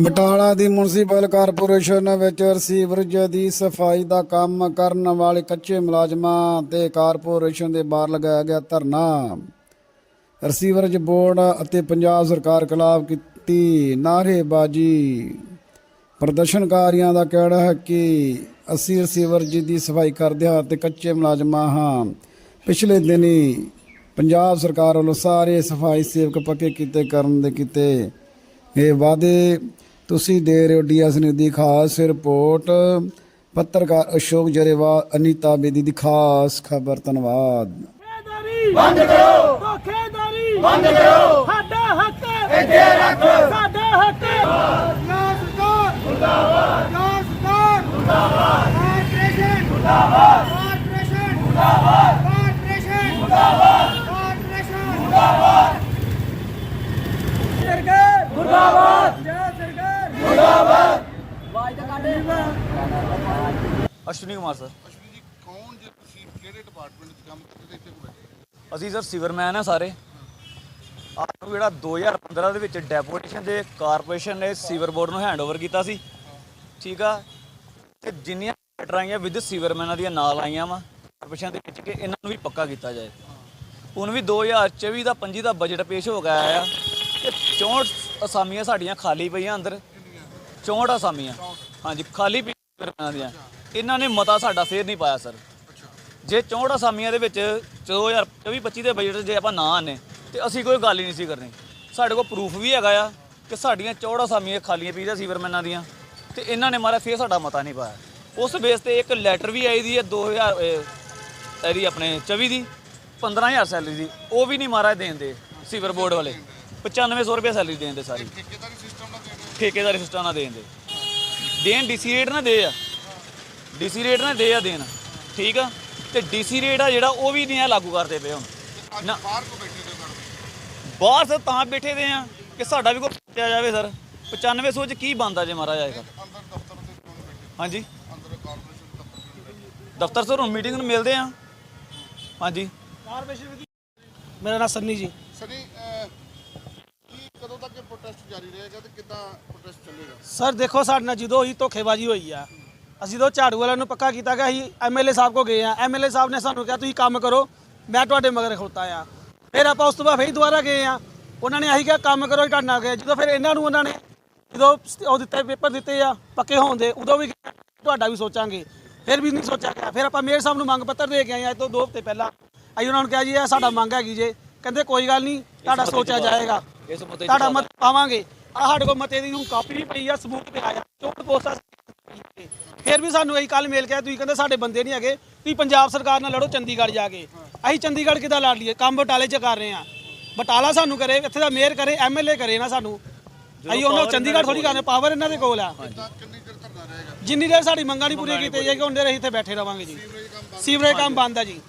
ਬਟਾਲਾ ਦੀ municipal corporation ਵਿੱਚ ਰਸੀਵਰਜ ਦੀ ਸਫ਼ਾਈ ਦਾ ਕੰਮ ਕਰਨ ਵਾਲੇ ਕੱਚੇ ਮੁਲਾਜ਼ਮਾਂ ਤੇ ਕਾਰਪੋਰੇਸ਼ਨ ਦੇ ਬਾਹਰ ਲਗਾਇਆ ਗਿਆ ਧਰਨਾ। ਰਸੀਵਰਜ ਬੋਰਡ ਅਤੇ ਪੰਜਾਬ ਸਰਕਾਰ ਖਿਲਾਫ ਕੀਤੀ ਨਾਅਰੇਬਾਜ਼ੀ। ਪ੍ਰਦਰਸ਼ਨਕਾਰੀਆਂ ਦਾ ਕਹਿਣਾ ਹੈ ਕਿ ਅਸੀਂ ਰਸੀਵਰਜ ਦੀ ਸਫ਼ਾਈ ਕਰਦੇ ਹਾਂ ਤੇ ਕੱਚੇ ਮੁਲਾਜ਼ਮਾਂ ਹਾਂ। ਪਿਛਲੇ ਦਿਨੀ ਪੰਜਾਬ ਸਰਕਾਰ ਵੱਲੋਂ ਸਾਰੇ ਸਫ਼ਾਈ ਸੇਵਕ ਪੱਕੇ ਕੀਤੇ ਕਰਨ ਦੇ ਕੀਤੇ ਇਹ ਵਾਅਦੇ ਤੁਸੀਂ ਦੇ ਰਹੇ ਹੋ ਡੀਐਸ ਨਿਊਜ਼ ਦੀ ਖਾਸ ਰਿਪੋਰਟ। ਪੱਤਰਕਾਰ ਅਸ਼ੋਕ ਜਰੇਵਾਲ ਅਨੀਤਾ ਬੇਦੀ ਦੀ ਖਾਸ ਖਬਰ ਧੰਨਵਾਦ। ਬੰਦ ਕਰੋ! ਧੋਖੇਦਾਰੀ! ਬੰਦ ਕਰੋ! ਸਾਡਾ ਹੱਕ ਇੱਥੇ ਰੱਖ। ਸਾਡਾ ਹੱਕ ਨਾ ਸਰਕਾਰ ਮੁਰਦਾਬਾਦ ਨਾ ਸਰਕਾਰ ਮੁਰਦਾਬਾਦ ਕਾਰਪੋਰੇਸ਼ਨ ਮੁਰਦਾਬਾਦ ਕਾਰਪੋਰੇਸ਼ਨ ਮੁਰਦਾਬਾਦ ਕਾਰਪੋਰੇਸ਼ਨ ਮੁਰਦਾਬਾਦ ਕਾਰਪੋਰੇਸ਼ਨ ਮੁਰਦਾਬਾਦ ਸਰਕਾਰ ਮੁਰਦਾਬਾਦ ਜੈ ਸਰਕਾਰ ਮੁਰਦਾਬਾਦ ਵਾਜ ਤਾਂ ਕਾਢੇ ਅਸ਼ਵਨੀ ਕੁਮਾਰ ਸਰ। ਅਸ਼ਵਨੀ ਜੀ ਕੌਣ ਜੇ ਤੁਸੀਂ ਕਿਹੜੇ ਡਿਪਾਰਟਮੈਂਟ 'ਚ ਕੰਮ ਕਰਦੇ ਤੇ ਇੱਥੇ ਕੋ ਬੈਠੇ ਅਸੀਂ ਸਰ ਸਿਵਰਮੈਨ ਆ ਸਾਰੇ। ਆਪ ਜਿਹੜਾ 2015 ਦੇ ਵਿੱਚ ਡੈਪੂਟੇਸ਼ਨ ਦੇ ਕਾਰਪੋਰੇਸ਼ਨ ਨੇ ਸੀਵਰ ਬੋਰਡ ਨੂੰ ਹੈਂਡਓਵਰ ਕੀਤਾ ਸੀ। ਠੀਕ ਆ? ਤੇ ਜਿੰਨੀਆਂ ਲੈਟਰ ਆਈਆਂ ਵਿਦ ਸੀਵਰਮੈਨਾਂ ਦੀਆਂ ਨਾਲ ਆਈਆਂ ਵਾ ਕਾਰਪੋਰੇਸ਼ਨ ਦੇ ਵਿੱਚ ਕਿ ਇਹਨਾਂ ਨੂੰ ਵੀ ਪੱਕਾ ਕੀਤਾ ਜਾਏ। ਹੁਣ ਵੀ 2024 ਦਾ 25 ਦਾ ਬਜਟ ਪੇਸ਼ ਹੋ ਗਿਆ ਆ ਤੇ 64 ਅਸਾਮੀਆਂ ਸਾਡੀਆਂ ਖਾਲੀ ਪਈਆਂ ਅੰਦਰ। 64 ਅਸਾਮੀਆਂ। ਹਾਂਜੀ ਖਾਲੀ ਪਈਆਂ ਦੀਆਂ। ਇਹਨਾਂ ਨੇ ਮਤਾ ਸਾਡਾ ਫੇਰ ਨਹੀਂ ਪਾਇਆ, ਸਰ। ਜੇ 64 ਅਸਾਮੀਆਂ ਦੇ ਵਿੱਚ 2024-25 ਦੇ ਬਜਟ 'ਚ ਜੇ ਆਪਾਂ ਨਾ ਆਨੇ, ਤੇ ਅਸੀਂ ਕੋਈ ਗੱਲ ਹੀ ਨਹੀਂ ਸੀ ਕਰਨੀ। ਸਾਡੇ ਕੋਲ ਪ੍ਰੂਫ ਵੀ ਹੈਗਾ ਆ ਕਿ ਸਾਡੀਆਂ 64 ਅਸਾਮੀਆਂ ਖਾਲੀਆਂ ਪਈਆਂ ਸੀਵਰਮੈਨਾਂ ਦੀਆਂ, ਤੇ ਇਹਨਾਂ ਨੇ ਮਾਰਾ ਫੇਰ ਸਾਡਾ ਮਤਾ ਨਹੀਂ ਪਾਇਆ। ਉਸ ਬੇਸ ਤੇ ਇੱਕ ਲੈਟਰ ਵੀ ਆਈ ਦੀ ਹੈ 2000 ਇਹ- ਇਹਦੀ ਆਪਣੇ 24 ਦੀ 15000 ਸੈਲਰੀ ਦੀ। ਉਹ ਵੀ ਨਹੀਂ ਮਾਰਾ ਦੇਣ ਦੇ ਸੀਵਰ ਬੋਰਡ ਵਾਲੇ 9500 ਰੁਪਏ ਸੈਲਰੀ ਦੇਣ ਦੇ ਸਾਰੀ। ਠੇਕੇਦਾਰੀ ਸਿਸਟਮ ਨਾਲ ਦੇ ਠੇਕੇਦਾਰੀ ਸਿਸਟਮ ਨਾਲ ਦੇਣ ਦੇ ਦੇਣ ਡੀਸੀ ਰੇਟ ਨਾ ਦੇ ਆ। ਡੀਸੀ ਰੇਟ ਨਾ ਦੇ ਆ ਦੇਣ ਠੀਕ ਆ? ਤੇ ਡੀਸੀ ਰੇਟ ਆ ਜਿਹੜਾ ਉਹ ਵੀ ਨਹੀਂ ਆ ਲਾਗੂ ਕਰਦੇ ਪਏ ਹੁਣ। ਨਾ। ਬਾਹਰ ਕੋ ਬੈਠੇ ਤੇ ਮੈਡਮ ਬਾਹਰ ਸਰ ਤਾਂ ਬੈਠੇ ਦੇ ਆ ਕਿ ਸਾਡਾ ਵੀ ਕੋਈ ਸੋਚਿਆ ਜਾਵੇ ਸਰ। 9500 ਚ ਕੀ ਬੰਦਾ ਜੇ ਦੇ ਕੌਣ ਬੈਠੇ ਹਾਂਜੀ। ਦਫ਼ਤਰ 'ਚ ਬੈਠੇ ਦਫ਼ਤਰ ਸਰ ਹੁਣ ਮੀਟਿੰਗ ਨੂੰ ਮਿਲਦੇ ਆ। ਹਾਂਜੀ। ਮੇਰਾ ਨਾਮ ਸੰਨੀ ਜੀ। ਸਨੀ ਕਦੋਂ ਤੱਕ ਇਹ ਪ੍ਰੋਟੈਸਟ ਜਾਰੀ ਰਹੇਗਾ ਤੇ ਕਿੱਦਾਂ ਪ੍ਰੋਟੈਸਟ ਚੱਲੇਗਾ? ਸਰ ਦੇਖੋ ਸਾਡੇ ਨਾਲ ਜਦੋਂ ਹੀ ਧੋਖੇਬਾਜ਼ੀ ਹੋਈ ਆ ਅਸੀਂ ਤਾਂ ਝਾੜੂ ਵਾਲਿਆਂ ਨੂੰ ਪੱਕਾ ਕੀਤਾ ਗਿਆ ਅਸੀਂ ਐਮਐਲਏ ਸਾਹਿਬ ਕੋ ਗਏ ਆ। ਐਮਐਲਏ ਸਾਹਿਬ ਨੇ ਸਾਨੂੰ ਕਿਹਾ ਤੁਸੀਂ ਕੰਮ ਕਰੋ ਮੈਂ ਤੁਹਾਡੇ ਮਗਰ ਖਲੋਤਾ ਆ। ਫਿਰ ਆਪਾਂ ਉਸ ਤੋਂ ਬਾਅਦ ਫਿਰ ਦੁਬਾਰਾ ਗਏ ਆ। ਉਹਨਾਂ ਨੇ ਆਹੀ ਕਿਹਾ ਕੰਮ ਕਰੋ ਤੁਹਾਡੇ ਨਾਲ ਗਏ ਜਦੋਂ ਫਿਰ ਇਹਨਾਂ ਨੂੰ ਉਹਨਾਂ ਨੇ ਜਦੋਂ ਉਹ ਦਿੱਤੇ ਪੇਪਰ ਦਿੱਤੇ ਆ ਪੱਕੇ ਹੋਣ ਦੇ ਉਦੋਂ ਵੀ ਤੁਹਾਡਾ ਵੀ ਸੋਚਾਂਗੇ। ਫਿਰ ਵੀ ਨਹੀਂ ਸੋਚਿਆ ਗਿਆ। ਫਿਰ ਆਪਾਂ ਮੇਅਰ ਸਾਹਿਬ ਨੂੰ ਮੰਗ ਪੱਤਰ ਦੇ ਕੇ ਆਏ ਆ ਤੋਂ ਦੋ ਹਫ਼ਤੇ ਪਹਿਲਾਂ। ਅਸੀਂ ਉਹਨਾਂ ਨੂੰ ਕਿਹਾ ਜੀ ਇਹ ਸਾਡਾ ਮੰਗ ਹੈਗੀ ਜੇ। ਕਹਿੰਦੇ ਕੋਈ ਗੱਲ ਨਹੀਂ ਤੁਹਾਡਾ ਸੋਚਿਆ ਜਾਏਗਾ। ਤੁਹਾਡਾ ਮਤ ਪਾਵਾਂਗੇ। ਆ ਸਾਡੇ ਕੋਲ ਮਤੇ ਦੀ ਹੁਣ ਕਾਪੀ ਵੀ ਪਈ ਆ ਸਬੂਤ ਪਿਆ ਆ ਚੋਟ ਪੋਸਟਾ ਫਿਰ ਵੀ ਸਾਨੂੰ ਇਹੀ ਕੱਲ ਮੇਲ ਕਿਹਾ ਤੁਸੀਂ ਕਹਿੰਦੇ ਸਾਡੇ ਬੰਦੇ ਨਹੀਂ ਹੈਗੇ ਤੁਸੀਂ ਪੰਜਾਬ ਸਰਕਾਰ ਨਾਲ ਲੜੋ ਚੰਡੀਗੜ੍ਹ ਜਾ ਕੇ। ਅਸੀਂ ਚੰਡੀਗੜ੍ਹ ਕਿੱਦਾਂ ਲੜ ਲਈਏ? ਕੰਮ ਬਟਾਲੇ 'ਚ ਕਰ ਰਹੇ ਆ ਬਟਾਲਾ ਸਾਨੂੰ ਕਰੇ ਇੱਥੇ ਦਾ ਮੇਅਰ ਕਰੇ ਐਮਐਲਏ ਕਰੇ ਨਾ ਸਾਨੂੰ। ਅਸੀਂ ਉਹਨਾਂ ਚੰਡੀਗੜ੍ਹ ਥੋੜੀ ਕਰਨੇ ਪਾਵਰ ਇਹਨਾਂ ਦੇ ਕੋਲ ਆ। ਜਿੰਨੀ ਦੇਰ ਸਾਡੀ ਮੰਗਾਂ ਨਹੀਂ ਪੂਰੀਆਂ ਕੀਤੀਆਂ ਜਾਏਗੀ ਉਹਨਾਂ ਦੇਰ ਅਸੀਂ ਇੱਥੇ ਬੈਠੇ ਰਵਾਂਗੇ ਜੀ। ਸੀਵਰੇਜ ਕੰਮ ਬੰਦ ਆ ਜੀ।